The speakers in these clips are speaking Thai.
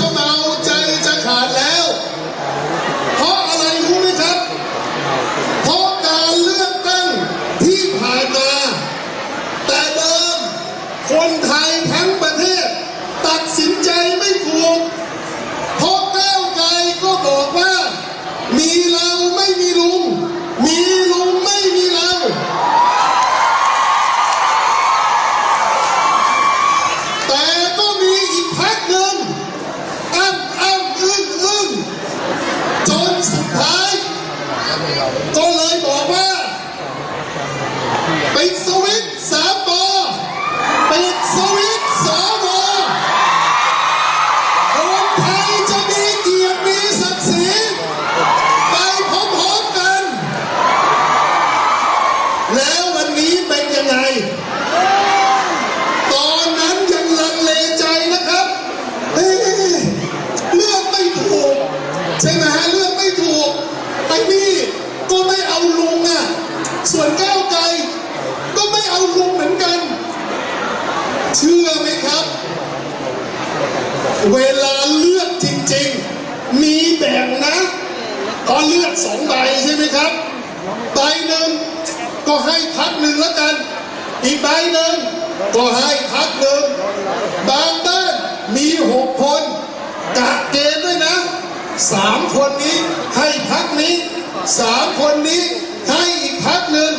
somehow เวลาเลือกจริงๆ มีแบ่งนะตอนเลือกสองใบใช่ไหมครับใบหนึ่งก็ให้พักหนึ่งแล้วกัน อีกใบหนึ่งก็ให้พักหนึ่งบางบ้านมีหกคนกะเกณฑ์ด้วยนะสามคนนี้ให้พักนี้สามคนนี้ให้อีกพักหนึ่ง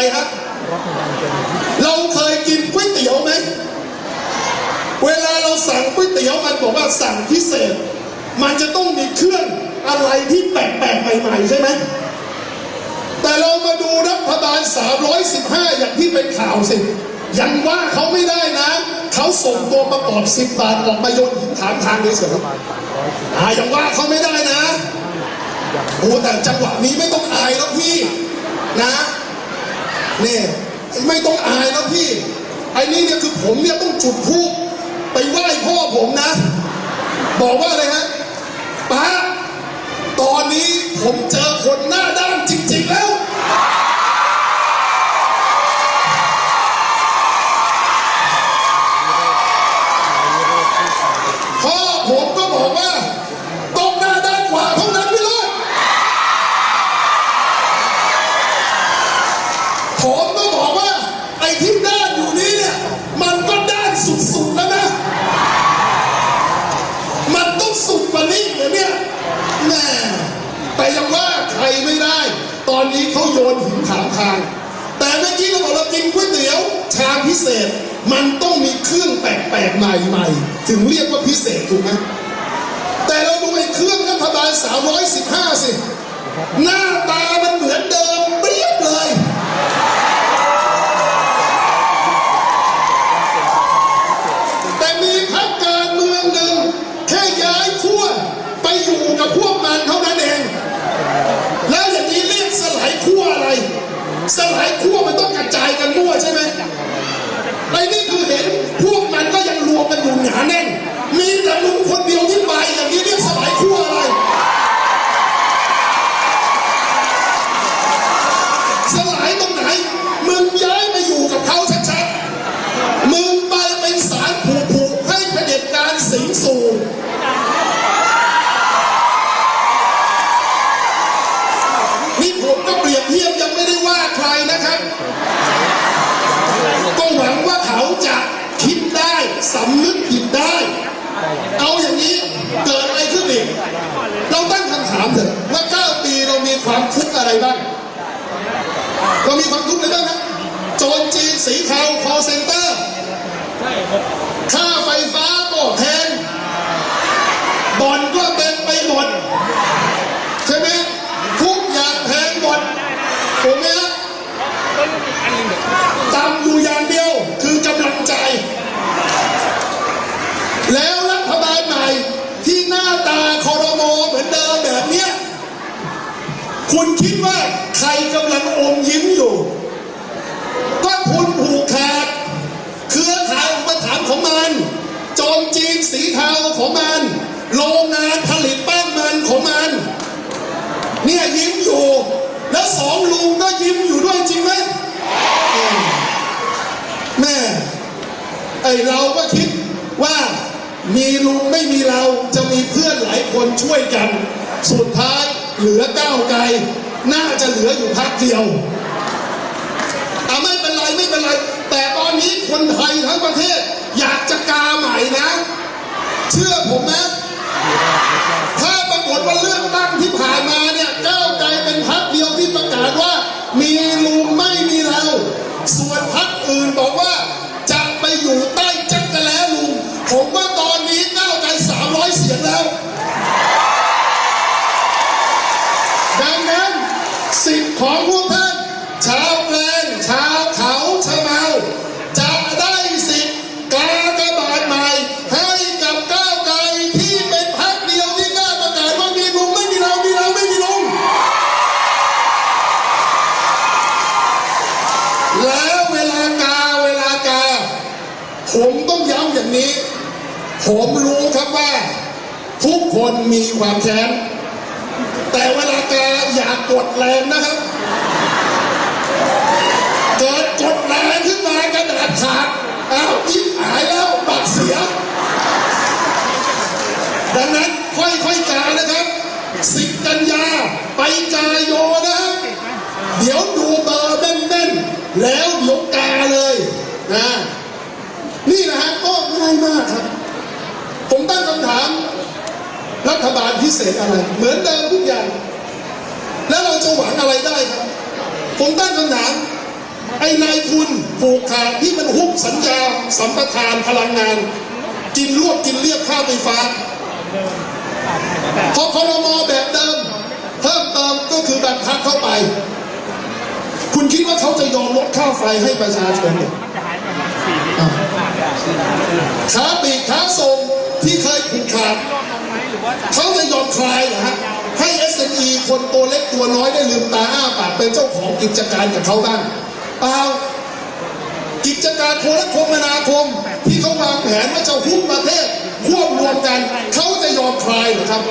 อะไรครับ เราเคยกินก๋วยเตี๋ยวไหม เวลาเราสั่งก๋วยเตี๋ยวมันบอกว่าสั่งพิเศษ มันจะต้องมีเครื่องอะไรที่แปลกๆใหม่ ๆ ใช่ไหม แต่เรามาดูรัฐบาล 315 อย่างที่เป็นข่าวสิ ยังว่าเขาไม่ได้นะ เขาส่งตัวประกอบ 10 บาทออกมาโยนหินถามทางเฉยๆอ่ายังว่าเขาไม่ได้นะโอ้แต่จังหวะนี้ไม่ต้องอายแล้วพี่นะ นี่ไม่ต้องอายแล้วพี่ ไอ้นี่เนี่ยคือผมเนี่ยต้องจุดพลุไปไหว้พ่อผมนะ บอกว่าอะไรฮะป้าตอนนี้ผมเจอคนหน้าด้าน ตอนนี้เขาโยนหินถามทาง แต่เมื่อกี้เราบอกเรากินก๋วยเตี๋ยวชามพิเศษ มันต้องมีเครื่องแปลกๆใหม่ๆ ถึงเรียกว่าพิเศษถูกไหมแต่เราดูไอ้เครื่องรัฐบาล315สิหน้าตามันเหมือนเดิม เรามีความทุกข์อะไรบ้างครับโจรจีนสีเทา call center ค่าไฟฟ้าก็แพงบ่อนก็เต็มไปหมดใช่ไหมทุกอย่างแพงหมดถูกไหมฮะต่ำอยู่อย่างเดียวคือกำลังใจ แล้วรัฐบาลใหม่ที่หน้าตาคอรมอเหมือนเดิมแบบเนี้ยคุณคิดว่า กำลังอมยิ้มอยู่ ก็คุณผูกขาด เครือข่ายอุปถัมภ์ของมันโจมจีนสีเทาของมัน โรงงานผลิตแป้งมันของมัน เนี่ยยิ้มอยู่ แล้วสองลุงก็ยิ้มอยู่ด้วยจริงไหมแม่ไอเราก็คิดว่ามีลุงไม่มีเราจะมีเพื่อนหลายคนช่วยกัน สุดท้ายเหลือก้าวไกล น่าจะเหลืออยู่พักเดียวแต่ไม่เป็นไรไม่เป็นไร แต่ตอนนี้คนไทยทั้งประเทศ อยากจะกาใหม่นะ เชื่อผมนะ คนมีความแค้นแต่เวลาแกอยากกดแรงนะครับ เกิดกดแรงขึ้นมากระดาษขาดอ้าวยิ้มหายแล้วบัตรเสีย ดังนั้นค่อยๆกานะครับ สิบกันยาไปกาโยนะ เดี๋ยวดูเบอร์แน่นๆ แล้วเดี๋ยวกาเลยนะ นี่นะฮะก็ง่ายมากครับ ผมตั้งคำถาม รัฐบาลพิเศษอะไร เหมือนเดิมทุกอย่าง แล้วเราจะหวังอะไรได้ครับ ผมตั้งคำถามไอ้นายทุนผูกขาดที่มันหุบสัญญาสัมปทานพลังงาน กินรวบกินเรียบค่าไฟฟ้าพอคอรมอแบบเดิมเพิ่มเติมก็คือแบ่งพักเข้าไป คุณคิดว่าเขาจะยอมลดค่าไฟให้ประชาชนเนี่ยอ้าวค้าปลีกค้าส่งที่เคยผูกขาด เขาจะยอมคลายเหรอฮะให้ SME คนตัวเล็กตัวน้อยได้ลืมตาอ้าปากเป็นเจ้าของกิจการกับเขาบ้างเปล่ากิจการโทรคมนาคม ที่เขาวางแผนว่าจะหุ้นประเทศควบรวมกัน เขาจะยอมคลายเหรอครับ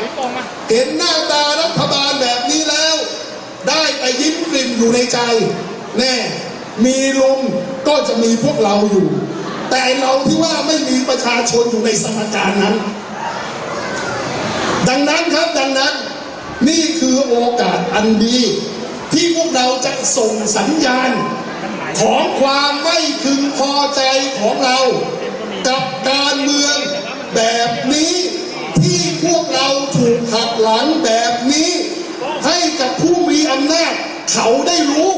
เห็นหน้าตารัฐบาลแบบนี้แล้ว ได้แต่ยิ้มกลิ่มอยู่ในใจ แน่ มีลุงก็จะมีพวกเราอยู่ แต่เราที่ว่าไม่มีประชาชนอยู่ในสมการนั้น ดังนั้นครับดังนั้นนี่คือโอกาสอันดี ที่พวกเราจะส่งสัญญาณ ของความไม่พึงพอใจของเรา กับการเมืองแบบนี้ที่พวกเราถูกหักหลังแบบนี้ ให้กับผู้มีอำนาจเขาได้รู้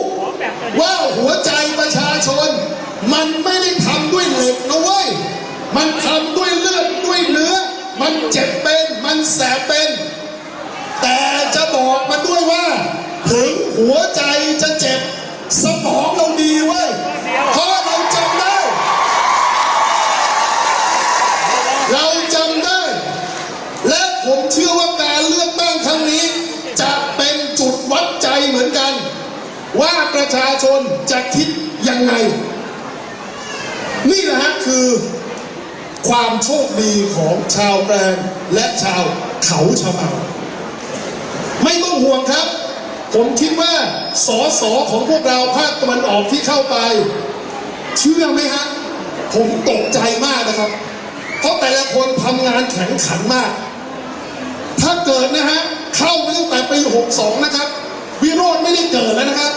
ว่าหัวใจประชาชน มันไม่ได้ทำด้วยเหล็กนะเว้ย มันทำด้วยเลือดด้วยเนื้อ มันเจ็บเป็น มันแสบเป็น แต่จะบอกมันด้วยว่า ถึงหัวใจจะเจ็บ สมองเราดีเว้ยเพราะเราจำได้ เราจำได้ และผมเชื่อว่าการเลือกตั้งครั้งนี้ จะเป็นจุดวัดใจเหมือนกัน ว่าประชาชนจะคิดยังไง นี่แหละฮะคือ ความโชคดีของชาวแปลงและชาวเขาชะเมาไม่ต้องห่วงครับ ผมคิดว่าสอสอของพวกเราภาคตะวันออกที่เข้าไป เชื่อไหมฮะ ผมตกใจมากนะครับ เพราะแต่ละคนทำงานแข็งขันมาก ถ้าเกิดนะฮะ เข้ามาตั้งแต่ปี 62 นะครับ วิโรจน์ไม่ได้เกิดแล้วนะครับ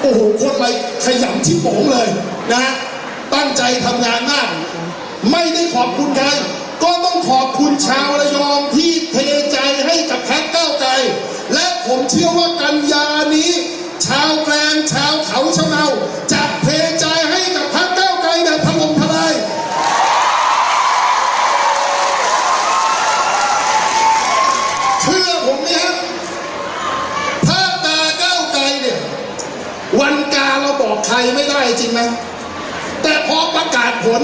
โอ้โห คนอะไรขยันชิบโป๋งเลยนะ ตั้งใจทำงานมาก ไม่ได้ขอบคุณใครก็ต้องขอบคุณชาวระยองที่เทใจให้กับพรรคก้าวไกลและผมเชื่อว่ากันยานี้ ชาวแกลงชาวเขาชะเมาจะเทใจให้กับพรรคก้าวไกลแบบถล่มทลายเชื่อผมไหมครับถ้าตาก้าวไกลเนี่ยวันกาเราบอกใครไม่ได้จริงไหมแต่พอประกาศผล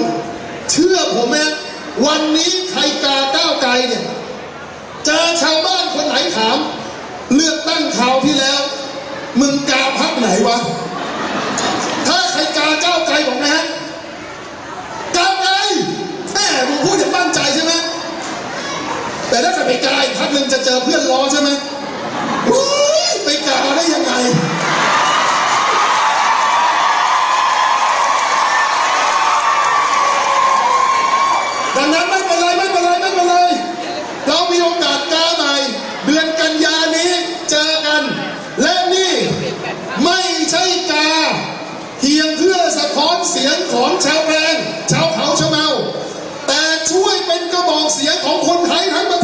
เชื่อผมไหมวันนี้ใครกาก้าวไกลเนี่ยเจอชาวบ้านคนไหนถาม เลือกตั้งคราวที่แล้ว มึงกาพักไหนวะ ถ้าใครกาก้าวไกลบอกนะฮะก้าวไกลแม่มึงพูดอย่างมั่นใจใช่ไหมแต่ถ้าเกิดไปกาอีกพักหนึ่งจะเจอเพื่อนล้อใช่ไหมไปกาได้ยังไงนั้นไม่เป็นไรไม่เป็นไรไม่เป็นไร เรามีโอกาสกาใหม่ เดือนกันยานี้เจอกัน และนี่ไม่ใช่กา เพียงเพื่อสะท้อนเสียงของชาวแรงชาวเขาชาวเมา แต่ช่วยเป็นกระบอกเสียงของคนไทยทั้งประเทศ